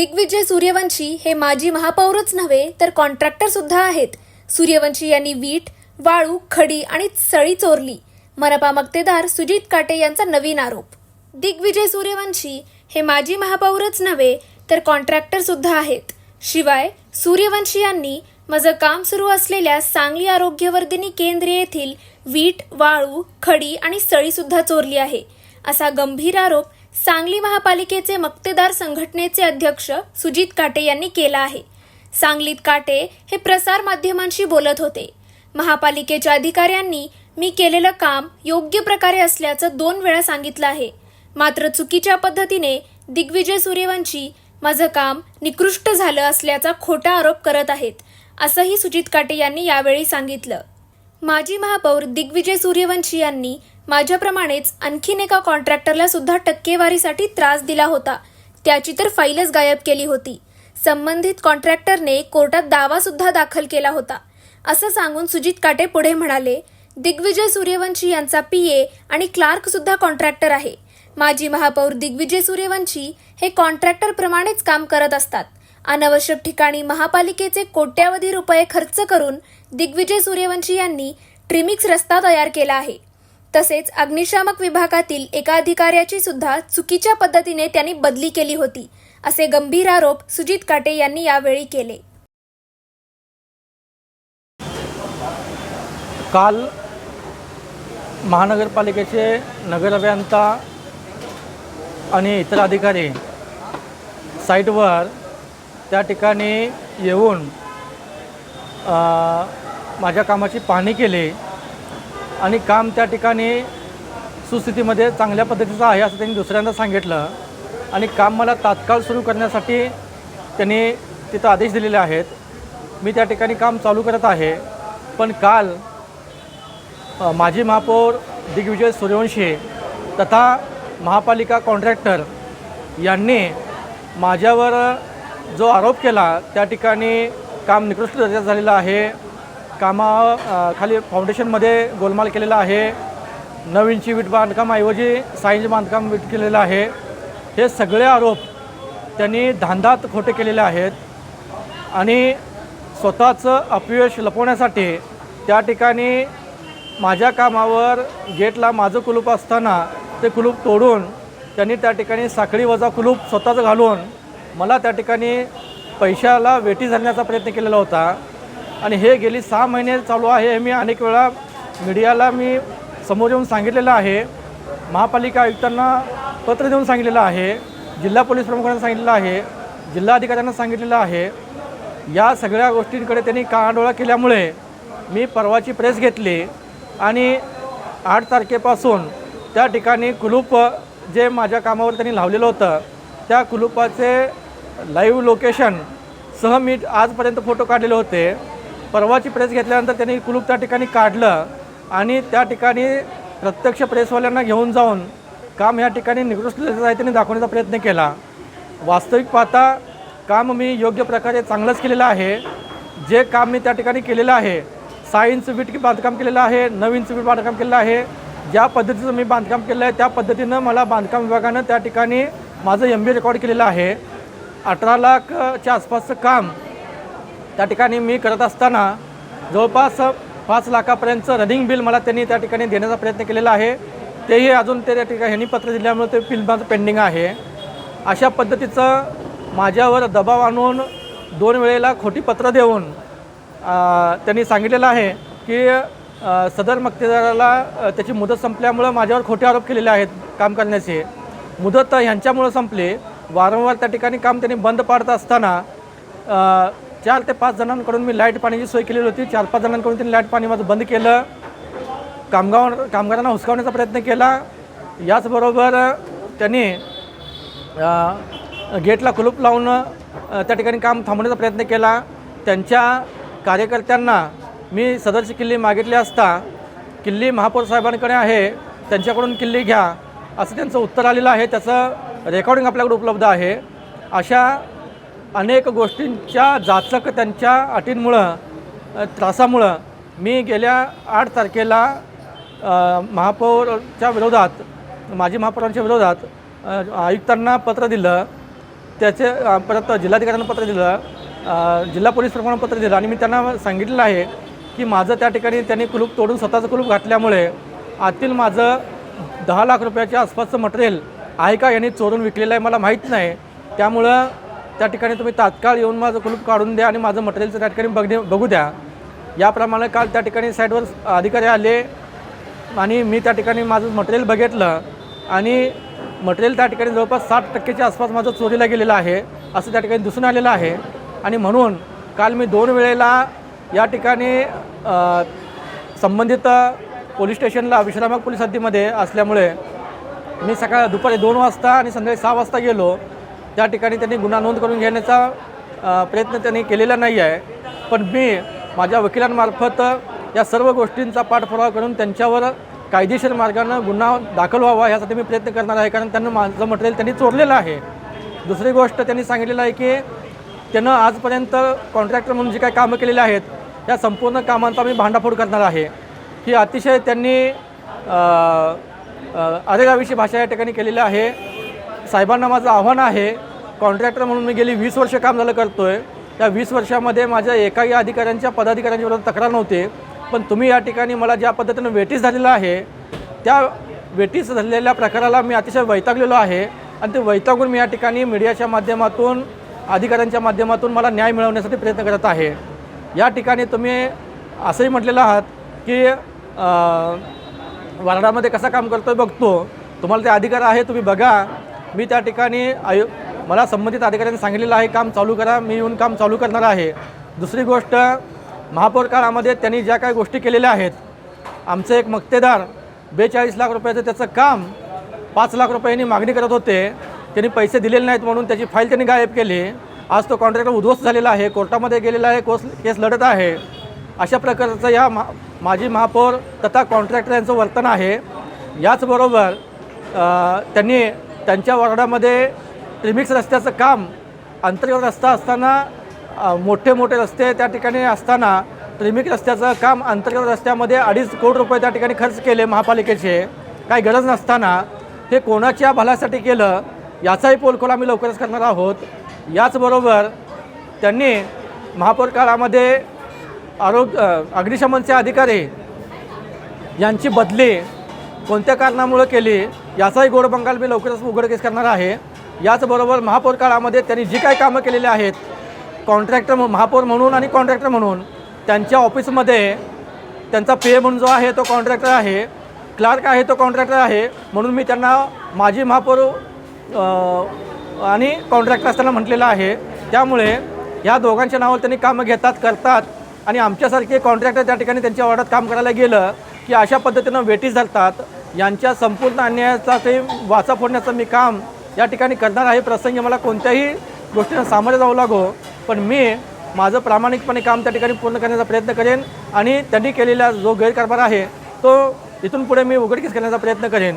दिग्विजय सूर्यवंशी हे माजी महापौरच नव्हे तर कॉन्ट्रॅक्टर सुद्धा आहेत. सूर्यवंशी यांनी वीट वाळू खडी आणि सळी चोरली. मनपा मक्तेदार सुजित काटे यांचा नवीन आरोप. दिग्विजय सूर्यवंशी हे माजी महापौरच नव्हे तर कॉन्ट्रॅक्टर सुद्धा आहेत. शिवाय सूर्यवंशी यांनी माझं काम सुरू असलेल्या सांगली आरोग्यवर्धिनी केंद्र येथील वीट वाळू खडी आणि सळी सुद्धा चोरली आहे. असा गंभीर आरोप सांगली महापालिकेचे मक्तेदार संघटनेचे अध्यक्ष सुजित काटे यांनी केला आहे. सांगलीत काटे हे प्रसार माध्यमांशी बोलत होते. महापालिकेच्या अधिकाऱ्यांनी मी केलेलं काम योग्य प्रकारे असल्याचं दोन वेळा सांगितलं आहे. मात्र चुकीच्या पद्धतीने दिग्विजय सूर्यवंशी माझं काम निकृष्ट झालं असल्याचा खोटा आरोप करत आहेत असंही सुजित काटे यांनी यावेळी सांगितलं. माजी महापौर दिग्विजय सूर्यवंशी यांनी माझ्याप्रमाणेच आणखीन एका कॉन्ट्रॅक्टरला सुद्धा टक्केवारीसाठी त्रास दिला होता. त्याची तर फाईलच गायब केली होती. संबंधित कॉन्ट्रॅक्टरने कोर्टात दावा सुद्धा दाखल केला होता. असं सांगून सुजित काटे पुढे म्हणाले दिग्विजय सूर्यवंशी यांचा पीए आणि क्लार्क सुद्धा कॉन्ट्रॅक्टर आहे. माजी महापौर दिग्विजय सूर्यवंशी हे कॉन्ट्रॅक्टर प्रमाणेच काम करत असतात. अनावश्यक ठिकाणी महापालिकेचे कोट्यावधी रुपये खर्च करून दिग्विजय सूर्यवंशी यांनी ट्रिमिक्स रस्ता तयार केला आहे. तसेच अग्निशामक विभागातील एका अधिकाऱ्याची सुद्धा चुकीच्या पद्धतीने त्यांनी बदली केली होती असे गंभीर आरोप सुजित काटे यांनी यावेळी केले. काल महानगरपालिकेचे नगर अभियंता आणि इतर अधिकारी साईटवर त्या ठिकाणी येऊन माझ्या कामाची पाहणी केली. आणि काम त्या ठिकाणी सुस्थितीमध्ये चांगल्या पद्धतीचं आहे असं त्यांनी दुसऱ्यांदा सांगितलं. आणि काम मला तात्काळ सुरू करण्यासाठी त्यांनी तिथं आदेश दिलेले आहेत. मी त्या ठिकाणी काम चालू करत आहे. पण काल माजी महापौर दिग्विजय सूर्यवंशी तथा महापालिका कॉन्ट्रॅक्टर यांनी माझ्यावर जो आरोप केला त्या ठिकाणी काम निकृष्ट दर्जात झालेलं आहे. कामा खाली फाउंडेशनमध्ये गोलमाल केलेला आहे. नवीनची वीट बांधकामाऐवजी साईज बांधकाम वीट केलेलं आहे. हे सगळे आरोप त्यांनी धांदात खोटे केलेले आहेत. आणि स्वतःचं अपयश लपवण्यासाठी त्या ठिकाणी माझ्या कामावर गेटला माझं कुलूप असताना ते कुलूप तोडून त्यांनी त्या ठिकाणी साखळी वजा कुलूप स्वतःचं घालून मला त्या ठिकाणी पैशाला वेटी धरण्याचा प्रयत्न केलेला होता. आणि हे गेली सहा महिने चालू आहे. हे मी अनेक वेळा मीडियाला मी समोर येऊन सांगितलेलं आहे. महापालिका आयुक्तांना पत्र देऊन सांगितलेलं आहे. जिल्हा पोलीस प्रमुखांना सांगितलेलं आहे. जिल्हाधिकाऱ्यांना सांगितलेलं आहे. या सगळ्या गोष्टींकडे त्यांनी कानाडोळा केल्यामुळे मी परवाची प्रेस घेतली आणि आठ तारखेपासून त्या ठिकाणी कुलूप जे माझ्या कामावर त्यांनी लावलेलं होतं त्या कुलूपाचे लाईव्ह लोकेशन सह मी आजपर्यंत फोटो काढलेले होते. परवाची प्रेस घेतल्यानंतर त्यांनी कुलूप त्या ठिकाणी काढलं आणि त्या ठिकाणी प्रत्यक्ष प्रेसवाल्यांना घेऊन जाऊन काम या ठिकाणी निकृष्ट आहे त्यांनी दाखवण्याचा प्रयत्न केला. वास्तविक पाहता काम मी योग्य प्रकारे चांगलंच केलेलं आहे. जे काम मी त्या ठिकाणी केलेलं आहे सायन्स वीट बांधकाम केलेलं आहे नवीन वीट बांधकाम केलेलं आहे ज्या पद्धतीचं मी बांधकाम केलं आहे त्या पद्धतीनं मला बांधकाम विभागानं त्या ठिकाणी माझं एम बी रेकॉर्ड केलेलं आहे. अठरा लाखच्या आसपासचं काम त्या ठिकाणी मी करत असताना जवळपास पाच लाखापर्यंतचं रनिंग बिल मला त्यांनी त्या ठिकाणी देण्याचा प्रयत्न केलेला आहे. तेही अजून ते त्या ठिकाणी ह्यांनी पत्र दिल्यामुळे ते बिल माझं पेंडिंग आहे. अशा पद्धतीचं माझ्यावर दबाव आणून दोन वेळेला खोटी पत्र देऊन त्यांनी सांगितलेलं आहे की सदर मक्तेदाराला त्याची मुदत संपल्यामुळं माझ्यावर खोटे आरोप केलेले आहेत काम करण्याचे. मुदत ह्यांच्यामुळं संपली. वारंवार त्या ठिकाणी काम त्यांनी बंद पाडत असताना चार ते पाच जणांकडून मी लाइट पाण्याची सोय केलेली होती. चार पाच जणांकडून त्यांनी लाइट पाणी माझं बंद केलं. कामगार कामगारांना हुसकावण्याचा प्रयत्न केला. याचबरोबर त्यांनी गेटला कुलूप लावून त्या ठिकाणी काम थांबवण्याचा प्रयत्न केला. त्यांच्या कार्यकर्त्यांना मी सदरची किल्ली मागितली असता किल्ली महापौर साहेबांकडे आहे त्यांच्याकडून किल्ली घ्या असं त्यांचं उत्तर आलेलं आहे. त्याचं रेकॉर्डिंग आपल्याकडे उपलब्ध आहे. अशा अनेक गोष्टींच्या जाचक त्यांच्या अटींमुळं त्रासामुळं मी गेल्या आठ तारखेला महापौरच्या विरोधात माजी महापौरांच्या विरोधात आयुक्तांना पत्र दिलं. त्याचे परत जिल्हाधिकाऱ्यांना पत्र दिलं जिल्हा पोलीस प्रमाणपत्र दिलं आणि मी त्यांना सांगितलेलं आहे की माझं त्या ठिकाणी त्यांनी कुलूप तोडून स्वतःचं कुलूप घातल्यामुळे आतील माझं दहा लाख रुपयाच्या आसपासचं मटेरियल आहे का यांनी चोरून विकलेलं आहे मला माहीत नाही. त्यामुळं त्या ठिकाणी तुम्ही तात्काळ येऊन माझं कुलूप काढून द्या आणि माझं मटेरियलचं त्या ठिकाणी बघणे बघू द्या. याप्रमाणे काल त्या ठिकाणी साईडवर अधिकारी आले आणि मी त्या ठिकाणी माझं मटेरियल बघितलं आणि मटेरियल त्या ठिकाणी जवळपास साठ टक्केच्या आसपास माझं चोरीला गेलेलं आहे असं त्या ठिकाणी दिसून आलेलं आहे. आणि म्हणून काल मी दोन वेळेला या ठिकाणी संबंधित पोलीस स्टेशनला विश्रामक पोलीस हद्दीमध्ये असल्यामुळे मी सकाळ दुपारी दोन वाजता आणि संध्याकाळी सहा वाजता गेलो. त्या ठिकाणी त्यांनी गुन्हा नोंद करून घेण्याचा प्रयत्न त्यांनी केलेला नाही आहे. पण मी माझ्या वकिलांमार्फत या सर्व गोष्टींचा पाठपुरावा करून त्यांच्यावर कायदेशीर मार्गानं गुन्हा दाखल व्हावा यासाठी मी प्रयत्न करणार आहे. कारण त्यांना माझं मटेरियल त्यांनी चोरलेलं आहे. दुसरी गोष्ट त्यांनी सांगितलेलं आहे की त्यानं आजपर्यंत कॉन्ट्रॅक्टर म्हणून जी काही कामं केलेली आहेत त्या संपूर्ण कामांचा मी भांडाफोड करणार आहे. ही अतिशय त्यांनी अरेगावीची भाषा या ठिकाणी केलेली आहे. साहेबांना माझं आव्हान आहे. कॉन्ट्रॅक्टर म्हणून मी गेली वीस वर्ष काम झालं करतो आहे त्या वीस वर्षामध्ये माझ्या एकाही अधिकाऱ्यांच्या पदाधिकाऱ्यांच्या विरोधात तक्रार नव्हती. पण तुम्ही या ठिकाणी मला ज्या पद्धतीनं वेटीस झालेलं आहे त्या वेटीस झालेल्या प्रकाराला मी अतिशय वैतागलेलो आहे. आणि ते वैतागून मी या ठिकाणी मीडियाच्या माध्यमातून अधिकाऱ्यांच्या माध्यमातून मला न्याय मिळवण्यासाठी प्रयत्न करत आहे. या ठिकाणी तुम्ही असंही म्हटलेलं आहात की अं, वारडामध्ये कसा काम आहे बघतो. तुम्हाला ते अधिकार आहे तुम्ही बघा. मी त्या ठिकाणी आयो मला संबंधित अधिकाऱ्यांनी सांगितलेलं आहे काम चालू करा मी येऊन काम चालू करणार आहे. दुसरी गोष्ट महापौर काळामध्ये त्यांनी ज्या काही गोष्टी केलेल्या आहेत आमचे एक मक्तेदार बेचाळीस लाख रुपयाचं त्याचं काम पाच लाख रुपयांनी मागणी करत होते. त्यांनी पैसे दिलेले नाहीत म्हणून त्याची फाईल त्यांनी गायब केली. आज तो कॉन्ट्रॅक्टर उद्ध्वस्त झालेला आहे कोर्टामध्ये गेलेला आहे कोस केस लढत आहे. अशा प्रकारचं या मा माजी महापौर तथा कॉन्ट्रॅक्टर यांचं वर्तन आहे. याचबरोबर त्यांनी त्यांच्या वॉर्डामध्ये ट्रिमिक्स रस्त्याचं काम अंतर्गत रस्ता असताना मोठे मोठे रस्ते त्या ठिकाणी असताना ट्रिमिक रस्त्याचं काम अंतर्गत रस्त्यामध्ये अडीच कोटी रुपये त्या ठिकाणी खर्च केले महापालिकेचे. काही गरज नसताना हे कोणाच्या भल्यासाठी केलं याचाही पोलखोल आम्ही लवकरच करणार आहोत. याचबरोबर त्यांनी महापौर काळामध्ये आरोग्य अग्निशमनचे अधिकारी यांची बदली कोणत्या कारणामुळं केली याचाही गोड बंगाल मी लवकरच उघडकीस करणार आहे. याचबरोबर महापौर काळामध्ये त्यांनी जी काही कामं केलेली आहेत कॉन्ट्रॅक्टर म्हणून महापौर म्हणून आणि कॉन्ट्रॅक्टर म्हणून त्यांच्या ऑफिसमध्ये त्यांचा पे म्हणून जो आहे तो कॉन्ट्रॅक्टर आहे क्लार्क आहे तो कॉन्ट्रॅक्टर आहे म्हणून मी त्यांना माजी महापौर आणि कॉन्ट्रॅक्टर असताना म्हटलेलं आहे. त्यामुळे ह्या दोघांच्या नावावर त्यांनी कामं घेतात करतात आणि आमच्यासारखे कॉन्ट्रॅक्टर त्या ठिकाणी त्यांच्या वॉर्डात काम करायला गेलं की अशा पद्धतीनं वेटीस धरतात. यांच्या संपूर्ण अन्यायाचा ते वाचा फोडण्याचं मी काम या ठिकाणी करणार आहे. प्रसंगी मला कोणत्याही गोष्टींना सामोरे जावं लागो पण मी माझं प्रामाणिकपणे काम त्या ठिकाणी पूर्ण करण्याचा प्रयत्न करेन आणि त्यांनी केलेला जो गैरकारभार आहे तो इथून पुढे मी उघडकीस करण्याचा प्रयत्न करेन.